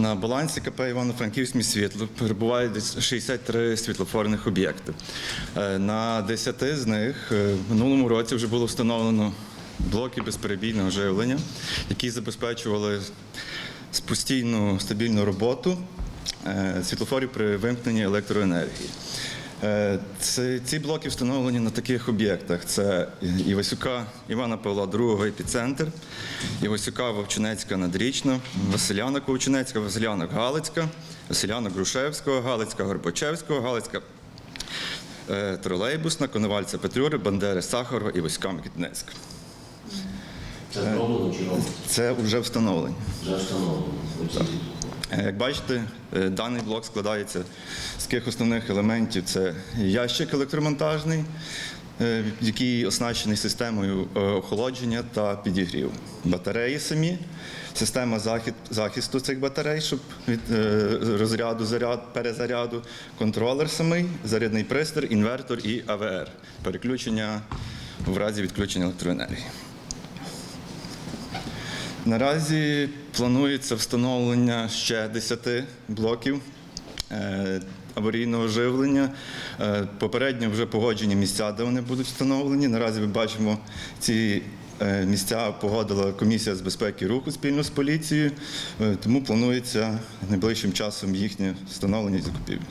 На балансі КП Івано-Франківськ міст світло перебуває десь 63 світлофорних об'єкти. Е, На 10 з них е, минулому році вже було встановлено блоки безперебійного живлення, які забезпечували постійну стабільну роботу е, світлофорів при вимкненні електроенергії. Е, ці блоки встановлені на таких об'єктах: це Івасюка Івана Павла II епіцентр, Івасюка Вовчинецька Надрічна, Василянок Вовчинецька, Василянок Галицька, Василянок Грушевського, Галицька Горбачевського, Галицька е, Тролейбусна, Коновальця Петлюри, Бандери Сахарова і Васька Микітнецька. Це зроблено чи робиться? Це вже встановлені. Вже встановлено. Е, Як бачите, е, даний блок складається з таких основних елементів: це ящик електромонтажний, е, який оснащений системою охолодження та підігріву. Батареї самі, система захисту цих батарей, щоб від розряду, заряд, перезаряду, контролер самий, зарядний пристрій, інвертор і АВР. Переключення в разі відключення електроенергії. Наразі планується встановлення ще 10 блоків е, аварійного живлення. Е, Попередньо вже погоджені місця, де вони будуть встановлені. Наразі ми бачимо ці е, місця погодила комісія з безпеки руху спільно з поліцією, тому планується найближчим часом їхнє встановлення і закупівлю.